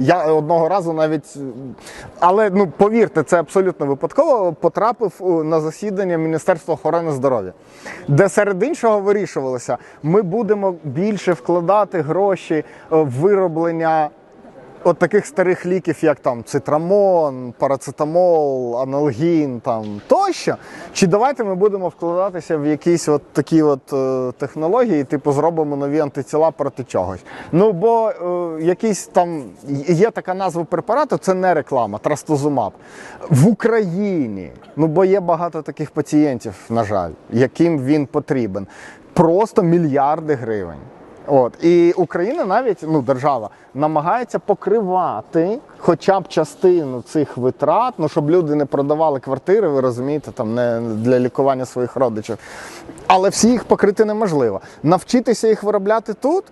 Я одного разу навіть, але ну повірте, це абсолютно випадково потрапив на засідання Міністерства охорони здоров'я, де серед іншого вирішувалося, ми будемо більше вкладати гроші е, в вироблення от таких старих ліків, як там цитрамон, парацетамол, аналгін там тощо. Чи давайте ми будемо вкладатися в якісь от такі от е, технології, типу зробимо нові антитіла проти чогось. Ну бо е, якийсь там є така назва препарату, це не реклама, трастузумаб. В Україні. Ну бо є багато таких пацієнтів, на жаль, яким він потрібен. Просто мільярди гривень. От і Україна навіть ну держава намагається покривати хоча б частину цих витрат, ну щоб люди не продавали квартири, ви розумієте, там не для лікування своїх родичів. Але всі їх покрити неможливо. Навчитися їх виробляти тут.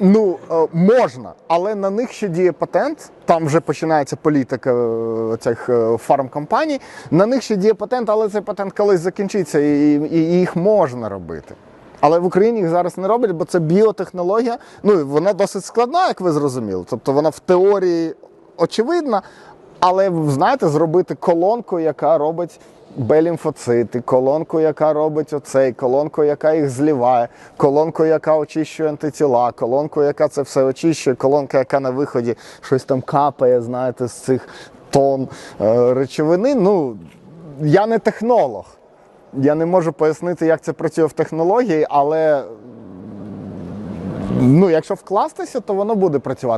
Ну е, можна, але на них ще діє патент. Там вже починається політика е, цих е, фармкомпаній. На них ще діє патент, але цей патент колись закінчиться, і, і, і їх можна робити. Але в Україні їх зараз не роблять, бо це біотехнологія. Ну і вона досить складна, як ви зрозуміли. Тобто вона в теорії очевидна, але знаєте, зробити колонку, яка робить Б-лімфоцити, колонку, яка робить оцей, колонку, яка їх зліває, колонку, яка очищує антитіла, колонку, яка це все очищує, колонка, яка на виході щось там капає, знаєте, з цих тон е, речовини. Ну, я не технолог. Я не можу пояснити, як це працює в технології, але ну, якщо вкластися, то воно буде працювати.